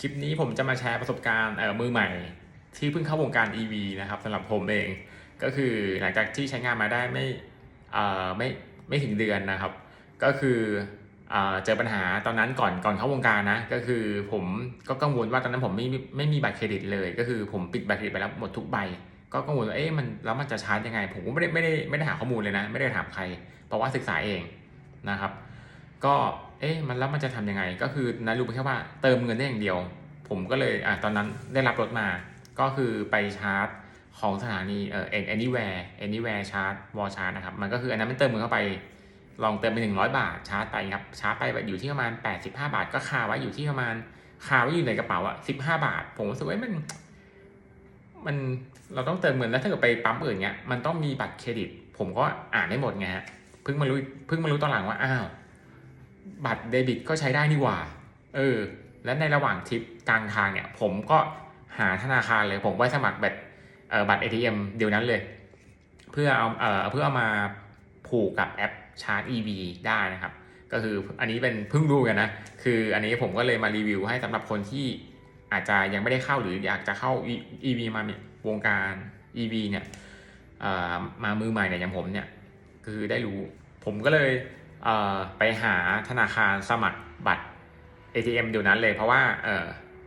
คลิปนี้ผมจะมาแชร์ประสบการณ์เอ่อมือใหม่ ที่เพิ่งเข้าวงการ EV นะครับสำหรับผมเอง ก็คือหลังจากที่ใช้งานมาได้ไม่เอ่อไม่ไม่ถึงเดือนนะครับ ก็คือเอ่อเจอปัญหาตอนนั้นก่อนก่อนเข้าวงการนะ ก็คือผมก็กังวลว่าตอนนั้นผมไม่ไม่ไม่มีบัตรเครดิตเลย ก็คือผมปิดบัตรเครดิตไปแล้วหมดทุกใบ ก็กังวลว่าเอ๊ะมันแล้วมันจะชาร์จยังไง ผมก็ไม่ได้ไม่ได้ไม่ได้หาข้อมูลเลยนะ ไม่ได้ถามใคร เพราะว่าศึกษาเองนะครับ ก็ เอ๊ะมันแล้วมันจะทำยังไง ก็คือนั้นรู้แค่ว่าเติมเงินได้อย่างเดียว ผมก็เลยอะตอนนั้นได้รับรถมา ก็คือไปชาร์จของสถานีเอ่อ anywhere anywhere ชาร์จวอชาร์จนะครับ มันก็คืออันนั้นมันเติมเงินเข้าไป ลองเติมไป 100 บาท ชาร์จไปครับ ชาร์จไปอยู่ที่ประมาณ 85 บาท ก็คาไว้อยู่ที่ประมาณคาไว้อยู่ในกระเป๋าอะ15 บาท ผมรู้สึกว่ามัน มันเราต้องเติมเงินแล้วถ้าเกิดไปปั๊มอื่นเงี้ย มันต้องมีบัตรเครดิต ผมก็อ่านไม่หมดไงฮะ เพิ่งมารู้ เพิ่งมารู้ตอนหลังว่า อ้าว บัตรเดบิตก็ใช้ได้นี่หว่า เออ และในระหว่างทริปกลางทางเนี่ย ผมก็หาธนาคารเลย ผมไปสมัครแบบเอ่อบัตร ATM เดี๋ยวนั้นเลย เพื่อเอาเอ่อเพื่อเอามาผูกกับแอปชาร์จ EV ได้นะครับ ก็คืออันนี้เป็นเพิ่งรู้กันนะ คืออันนี้ผมก็เลยมารีวิวให้สำหรับคนที่อาจจะยังไม่ได้เข้าหรืออยากจะเข้า EV มาเนี่ยวงการ EV เนี่ยเอ่อมามือใหม่เนี่ยอย่างผมเนี่ยคือได้รู้ ผมก็เลย ไปหาธนาคารสมัครบัตร ATM เดี๋ยวนั้นเลยเพราะว่าเออ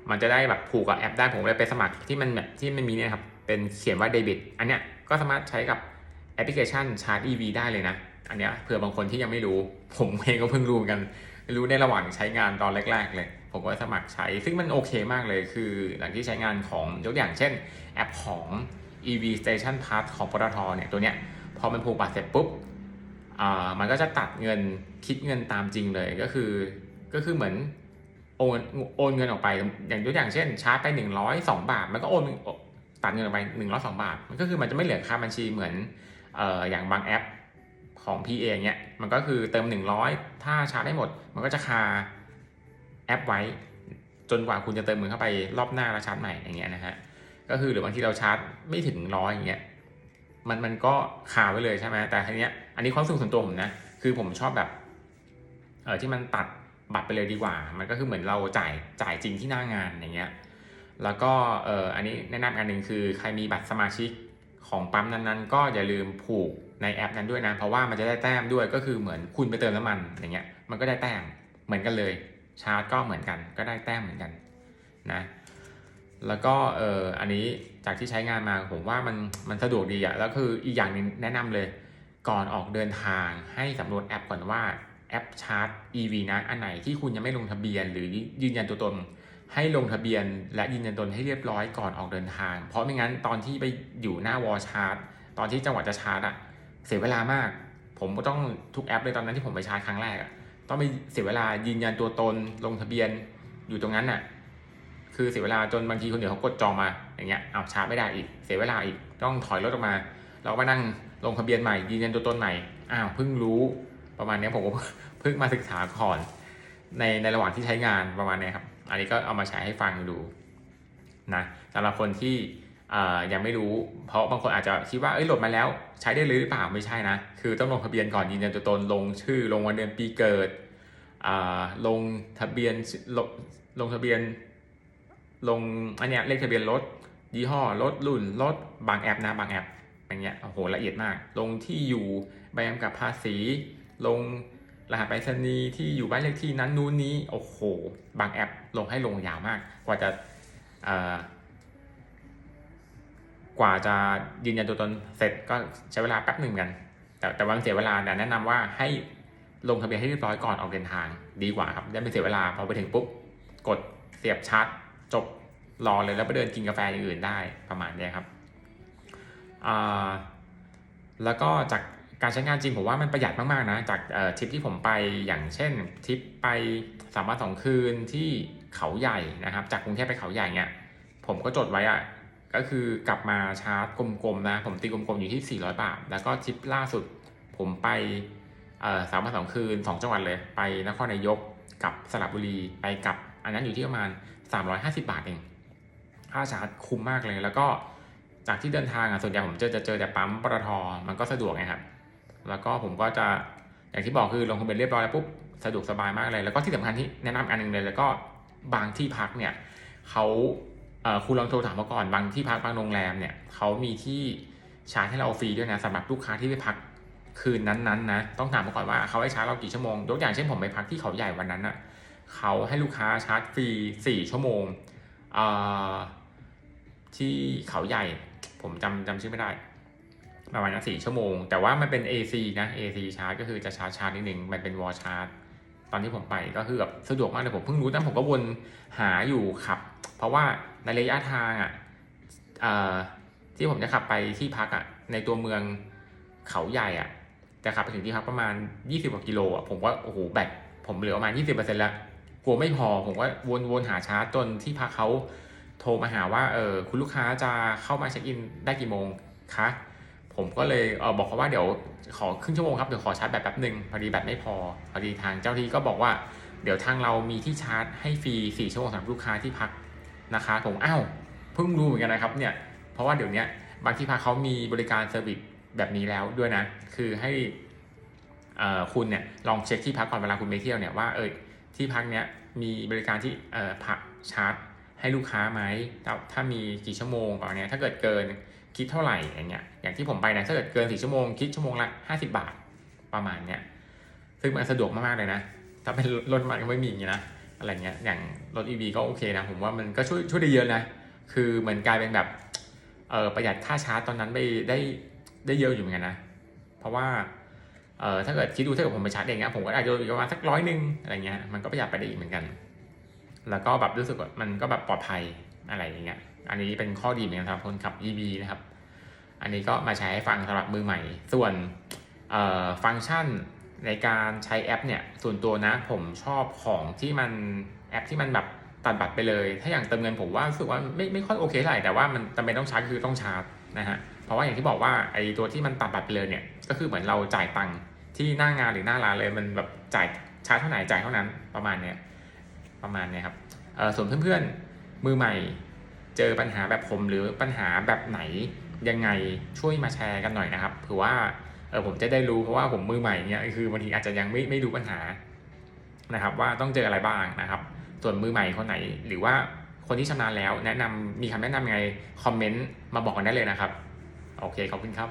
มันจะได้แบบผูกกับแอปได้ผมเลยไปสมัครที่มันแบบที่มันมีเนี่ยครับเป็นเขียนว่าเดบิตอันเนี้ยก็สามารถใช้กับแอปพลิเคชันชาร์จ EV ได้เลยนะ อันเนี้ยเผื่อบางคนที่ยังไม่รู้ ผมเองก็เพิ่งรู้เหมือนกัน รู้ในระหว่างใช้งานตอนแรก ๆ เลย ผมก็สมัครใช้ ซึ่งมันโอเคมากเลยคือ หลังที่ใช้งานของยกอย่างเช่นแอปของ EV Station Pass ของปตทเนี่ยตัวเนี้ยพอมันผูกบัตรเสร็จปุ๊บ มันก็จะตัดเงินคิดเงินตามจริงเลยก็คือ ก็คือเหมือนโอนโอนเงินออกไปอย่างยกอย่างเช่นชาร์จไป 102 บาท มันก็โอนตัดเงินออกไป 102 บาท มันก็คือมันจะไม่เหลือค่าบัญชีเหมือนเอ่ออย่างบางแอปของ PA เงี้ยมันก็คือเติม 100 ถ้าชาร์จได้หมด มันก็จะคาแอปไว้ จนกว่าคุณจะเติมเงินเข้าไปรอบหน้าแล้วชาร์จใหม่อย่างเงี้ยนะฮะก็คือหรือบางทีเราชาร์จไม่ถึงร้อยอย่างเงี้ยมันมันก็คาไว้เลยใช่ไหมแต่ทีเนี้ย อันนี้ความรู้สึกส่วนตัวผมนะ คือผมชอบแบบ เออที่มันตัดบัตรไปเลยดีกว่า มันก็คือเหมือนเราจ่ายจ่ายจริงที่หน้างานอย่างเงี้ย แล้วก็เอออันนี้แนะนำอันหนึ่งคือใครมีบัตรสมาชิกของปั๊มนั้นๆ ก็อย่าลืมผูกในแอปนั้นด้วยนะ เพราะว่ามันจะได้แต้มด้วยก็คือเหมือนคุณไปเติมน้ำมันอย่างเงี้ย มันก็ได้แต้มเหมือนกันเลย ชาร์จก็เหมือนกัน ก็ได้แต้มเหมือนกันนะแล้วก็เอออันนี้จากที่ใช้งานมาผมว่ามันมันสะดวกดีอะแล้วคืออีกอย่างหนึงแนะนำเลย ก่อนออกเดินทางให้สำรวจแอปก่อนว่าแอปชาร์จ EV นะอันไหนที่คุณยังไม่ลงทะเบียน หรือยืนยันตัวตน ให้ลงทะเบียน และยืนยันตนให้เรียบร้อยก่อนออกเดินทาง เพราะไม่งั้นตอนที่ไปอยู่หน้าวอชาร์จ ตอนที่จังหวะจะชาร์จอะเสียเวลามาก ผมก็ต้องทุกแอปเลยตอนนั้นที่ผมไปชาร์จครั้งแรกอะต้องไปเสียเวลายืนยันตัวตนลงทะเบียนอยู่ตรงนั้นน่ะคือเสียเวลาจนบางทีคนเดียวเขากดจองมาอย่างเงี้ยเอาชาร์จไม่ได้อีก เสียเวลาอีกต้องถอยรถออกมา เราก็นั่งลงทะเบียนใหม่ยืนยันตัวตนใหม่อ้าวเพิ่งรู้ประมาณนี้ผมก็เพิ่งมาศึกษาก่อนในในระหว่างที่ใช้งานประมาณนี้ครับ อันนี้ก็เอามาใช้ให้ฟังดูนะสำหรับคนที่ยังไม่รู้ เพราะบางคนอาจจะคิดว่าเอ้ยโหลดมาแล้ว ใช้ได้เลยหรือเปล่าไม่ใช่นะ คือต้องลงทะเบียนก่อนยืนยันตัวตนลงชื่อ ลงวันเดือนปีเกิดลงทะเบียนลงลงทะเบียน ลงอันเนี้ยเลขทะเบียนรถยี่ห้อรถรุ่นรถบางแอปนะบางแอป อย่างเงี้ยโอ้โหละเอียดมาก ลงที่อยู่ใบกำกับภาษี ลงรหัสไปรษณีย์ที่อยู่บ้านเลขที่นั้นนู้นนี้โอ้โหบางแอปลงให้ลงยาวมาก กว่าจะกว่าจะยืนยันตัวตนเสร็จก็ใช้เวลาแป๊บหนึ่งกัน แต่แต่วันเสียเวลาเนี่ยแนะนำว่าให้ลงทะเบียนให้เรียบร้อยก่อนออกเดินทางดีกว่าครับได้ไม่เสียเวลาพอไปถึงปุ๊บกดเสียบชาร์จจบรอเลยแล้วไปเดินกินกาแฟอย่างอื่นได้ประมาณนี้ครับ แล้วก็จากการใช้งานจริงผมว่ามันประหยัดมากๆนะ จากทริปที่ผมไปอย่างเช่นทริปไปสามวันสองคืนที่เขาใหญ่นะครับ จากกรุงเทพไปเขาใหญ่เนี่ยผมก็จดไว้อะก็คือกลับมาชาร์จกลมๆนะ ผมตีกลมๆอยู่ที่ 400 บาท แล้วก็ทริปล่าสุดผมไปสามวันสองคืน2จังหวัดเลย ไปนครนายกกับสระบุรีไปกลับ อันนั้นอยู่ที่ประมาณ 350 บาทเอง ค่าชาร์จคุ้มมากเลย แล้วก็ จากที่เดินทางอะส่วนใหญ่ผมเจอจะเจอแต่ปั๊มปตทมันก็สะดวกไงครับแล้วก็ผมก็จะอย่างที่บอกคือลงทะเบียนเรียบร้อยแล้วปุ๊บสะดวกสบายมากเลย แล้วก็ที่สำคัญที่แนะนำอันหนึงเลย แล้วก็บางที่พักเนี่ยเขาคุณลองโทรถามมาก่อนบางที่พักบางโรงแรมเนี่ยเขามีที่ชาร์จให้เราฟรีด้วยนะสำหรับลูกค้าที่ไปพักคืนนั้นๆนะต้องถามมาก่อนว่าเขาให้ชาร์จเรากี่ชั่วโมงยกอย่างเช่นผมไปพักที่เขาใหญ่วันนั้นอะเขาให้ลูกค้าชาร์จฟรีสี่ชั่วโมงที่เขาใหญ่ ผมจำจำชื่อไม่ได้ ประมาณสี่ชั่วโมง แต่ว่ามันเป็น AC นะ AC ชาร์จก็คือจะชาร์จชาร์จนิดนึง มันเป็นวอลชาร์จตอนที่ผมไปก็คือแบบสะดวกมากเลยผมเพิ่งรู้นะผมก็วนหาอยู่ขับ เพราะว่าในระยะทางอะเอ่อที่ผมจะขับไปที่พักอะในตัวเมืองเขาใหญ่อะจะขับไปถึงที่พักประมาณ 20กว่ากิโลอะผมว่าโอ้โหแบตผมเหลือประมาณ 20%แล้วกลัวไม่พอผมก็วนวนหาชาร์จจนที่พักเขา โทรมาหาว่าเออคุณลูกค้าจะเข้ามาเช็คอินได้กี่โมงคะผมก็เลยเออบอกเขาว่าเดี๋ยวขอครึ่งชั่วโมงครับเดี๋ยวขอชาร์จแบตแป๊บหนึ่งพอดีแบตไม่พอพอดีทางเจ้าที่ก็บอกว่าเดี๋ยวทางเรามีที่ชาร์จให้ฟรี4ชั่วโมงสำหรับลูกค้าที่พักนะคะผมอ้าวเพิ่งรู้เหมือนกันนะครับเนี่ยเพราะว่าเดี๋ยวนี้บางที่พักเขามีบริการเซอร์วิสแบบนี้แล้วด้วยนะ คือให้เออคุณเนี่ยลองเช็คที่พักก่อนเวลาคุณไปเที่ยวเนี่ยว่าเออที่พักเนี้ยมีบริการที่เออพักชาร์จ ให้ลูกค้าไหมถ้าถ้ามีกี่ชั่วโมงประมาณเนี้ยถ้าเกิดเกินคิดเท่าไหร่อย่างเงี้ยอย่างที่ผมไปนะถ้าเกิดเกินสี่ชั่วโมงคิดชั่วโมงละห้าสิบาทประมาณเนี้ยซึ่งมันสะดวกมากๆเลยนะ ถ้าเป็นรถมันก็ไม่มีอย่างนี้นะอะไรเงี้ยอย่างรถ EV ก็โอเคนะผมว่ามันก็ช่วยช่วยได้เยอะนะ คือเหมือนกลายเป็นแบบเออประหยัดค่าชาร์จตอนนั้นไปได้ได้เยอะอยู่เหมือนกันนะ เพราะว่าเออถ้าเกิดคิดดูถ้าเกิดผมไปชาร์จเองนะผมก็อาจจะโดนอีกประมาณสักร้อยหนึ่งอะไรเงี้ยมันก็ประหยัดไปได้อีกเหมือนกัน แล้วก็แบบรู้สึกว่ามันก็แบบปลอดภัยอะไรอย่างเงี้ย อันนี้เป็นข้อดีเหมือนกันสำหรับคนขับ EV นะครับ อันนี้ก็มาใช้ให้ฟังสำหรับมือใหม่ ส่วนฟังก์ชันในการใช้แอปเนี่ย ส่วนตัวนะผมชอบของที่มันแอปที่มันแบบตัดบัตรไปเลย ถ้าอย่างเติมเงินผมว่ารู้สึกว่าไม่ไม่ค่อยโอเคเท่าไหร่ แต่ว่ามันจำเป็นต้องชาร์จคือต้องชาร์จนะฮะ เพราะว่าอย่างที่บอกว่าไอ้ตัวที่มันตัดบัตรไปเลยเนี่ย ก็คือเหมือนเราจ่ายตังค์ที่หน้างานหรือหน้าร้านเลย มันแบบจ่ายชาร์จเท่าไหร่จ่ายเท่านั้นประมาณเนี้ย ประมาณเนี้ยครับส่วนเพื่อนๆมือใหม่เจอปัญหาแบบผมหรือปัญหาแบบไหนยังไงช่วยมาแชร์กันหน่อยนะครับเผื่อว่าเออผมจะได้รู้เพราะว่าผมมือใหม่เนี่ยคือบางทีอาจจะยังไม่ไม่รู้ปัญหานะครับว่าต้องเจออะไรบ้างนะครับ ส่วนมือใหม่คนไหน หรือว่าคนที่ชำนาญแล้ว แนะนำมีคำแนะนำยังไงคอมเมนต์มาบอกกันได้เลยนะครับ โอเคขอบคุณครับ